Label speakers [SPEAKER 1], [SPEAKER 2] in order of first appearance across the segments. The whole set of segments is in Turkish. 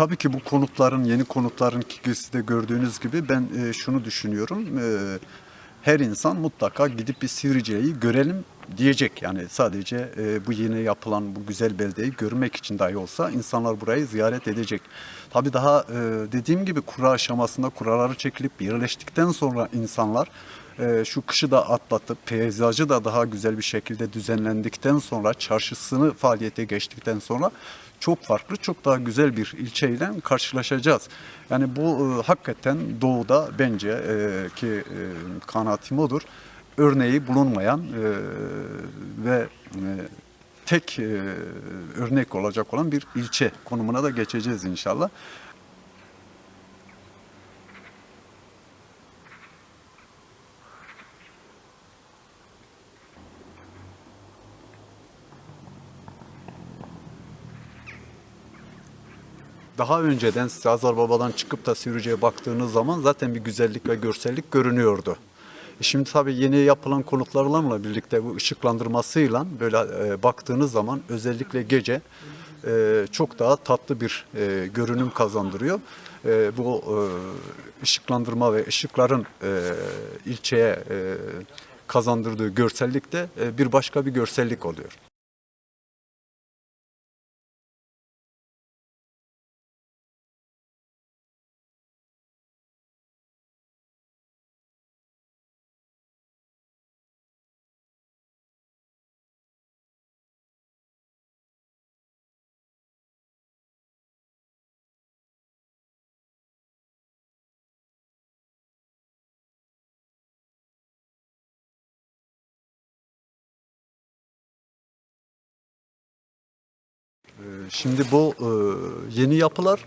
[SPEAKER 1] tabii ki bu konutların, yeni konutların de gördüğünüz gibi ben e, şunu düşünüyorum. E, her insan mutlaka gidip bir Sivrice'yi görelim diyecek. Yani sadece e, bu yeni yapılan bu güzel beldeyi görmek için dahi olsa insanlar burayı ziyaret edecek. Tabii daha e, dediğim gibi kura aşamasında kuraları çekilip yerleştikten sonra insanlar e, şu kışı da atlatıp peyzajı da daha güzel bir şekilde düzenlendikten sonra çarşısını faaliyete geçtikten sonra çok farklı, çok daha güzel bir ilçeyle karşılaşacağız. Yani bu e, hakikaten doğuda bence e, ki e, kanaatim odur. Örneği bulunmayan e, ve e, tek e, örnek olacak olan bir ilçe konumuna da geçeceğiz inşallah. Daha önceden siz Hazar Baba'dan çıkıp da Sivrice'ye baktığınız zaman zaten bir güzellik ve görsellik görünüyordu. E Şimdi tabii yeni yapılan konutlarla birlikte bu ışıklandırmasıyla böyle e, baktığınız zaman özellikle gece e, çok daha tatlı bir görünüm kazandırıyor. Bu ışıklandırma ve ışıkların ilçeye e, kazandırdığı görsellik de bir başka bir görsellik oluyor. Şimdi bu e, yeni yapılar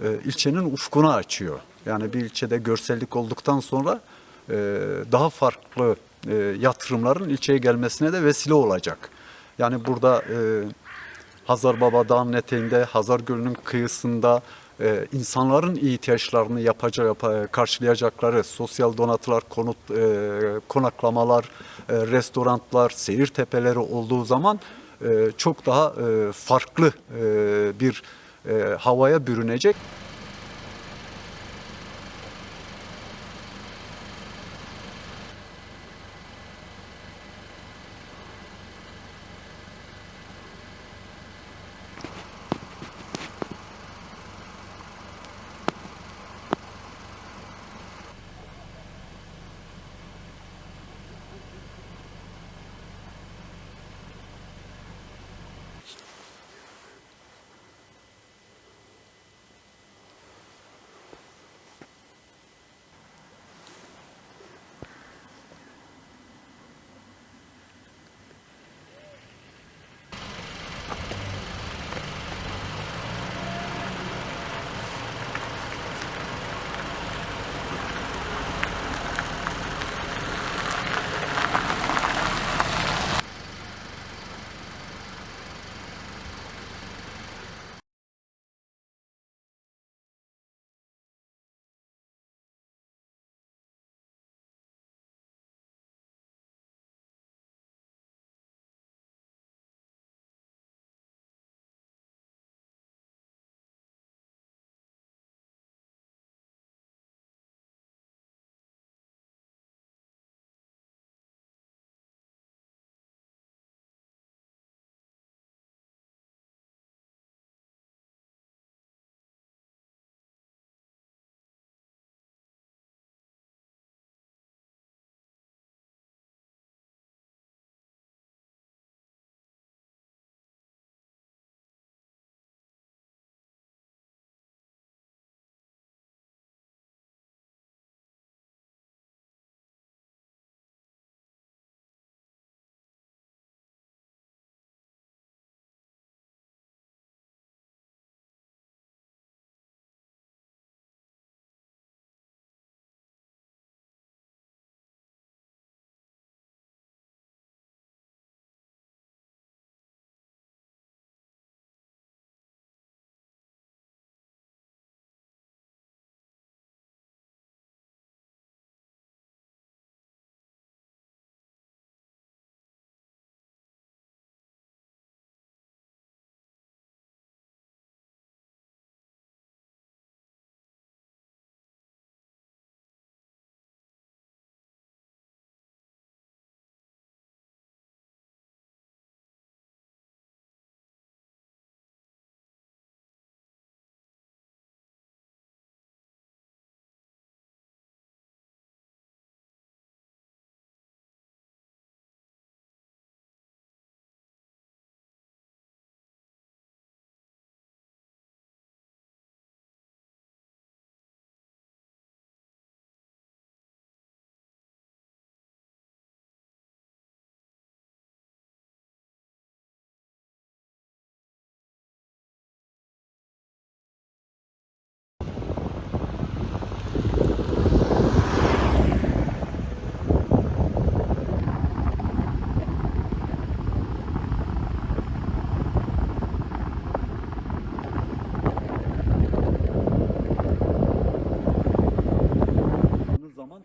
[SPEAKER 1] e, ilçenin ufkunu açıyor. Yani bir ilçede görsellik olduktan sonra e, daha farklı yatırımların ilçeye gelmesine de vesile olacak. Yani burada Hazar Baba Dağı'nın eteğinde, Hazar Gölü'nün kıyısında insanların ihtiyaçlarını yapacak, yapa- karşılayacakları sosyal donatılar, konut, konaklamalar, restoranlar, seyir tepeleri olduğu zaman çok daha e, farklı e, bir e, havaya bürünecek.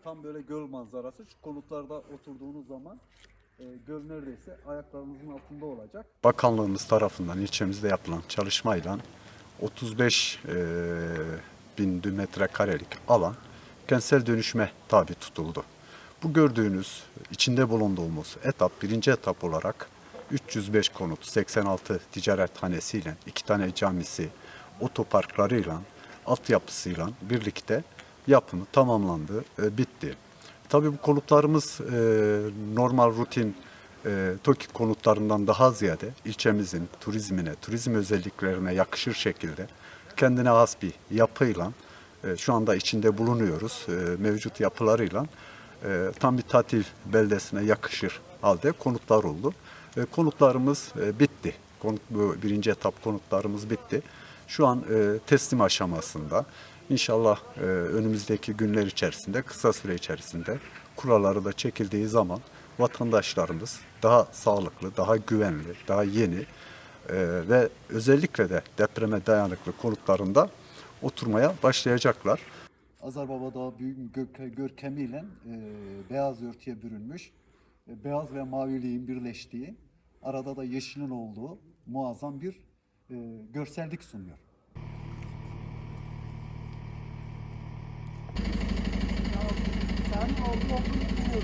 [SPEAKER 1] Tam böyle göl manzarası. Şu konutlarda oturduğunuz zaman e, göl neredeyse ayaklarınızın altında olacak. Bakanlığımız tarafından ilçemizde yapılan çalışmayla 35 e, bin metrekarelik alan kentsel dönüşme tabi tutuldu. Bu gördüğünüz içinde bulunduğumuz etap birinci etap olarak 305 konut, 86 ticarethanesiyle, iki tane camisi, otoparklarıyla, altyapısıyla birlikte yapımı tamamlandı, e, bitti. Tabii bu konutlarımız e, normal rutin e, TOKİ konutlarından daha ziyade ilçemizin turizmine, turizm özelliklerine yakışır şekilde kendine has bir yapıyla e, şu anda içinde bulunuyoruz. E, mevcut yapılarıyla e, tam bir tatil beldesine yakışır halde konutlar oldu. E, konutlarımız e, bitti. Konut, bu birinci etap konutlarımız bitti. Şu an e, teslim aşamasında. İnşallah e, önümüzdeki günler içerisinde, kısa süre içerisinde kuralları da çekildiği zaman vatandaşlarımız daha sağlıklı, daha güvenli, daha yeni e, ve özellikle de depreme dayanıklı konutlarında oturmaya başlayacaklar. Azarbaba Dağı büyük gök- görkemiyle e, beyaz örtüye bürünmüş, e, beyaz ve maviliğin birleştiği, arada da yeşilin olduğu muazzam bir e, görsellik sunuyor.
[SPEAKER 2] Olha, o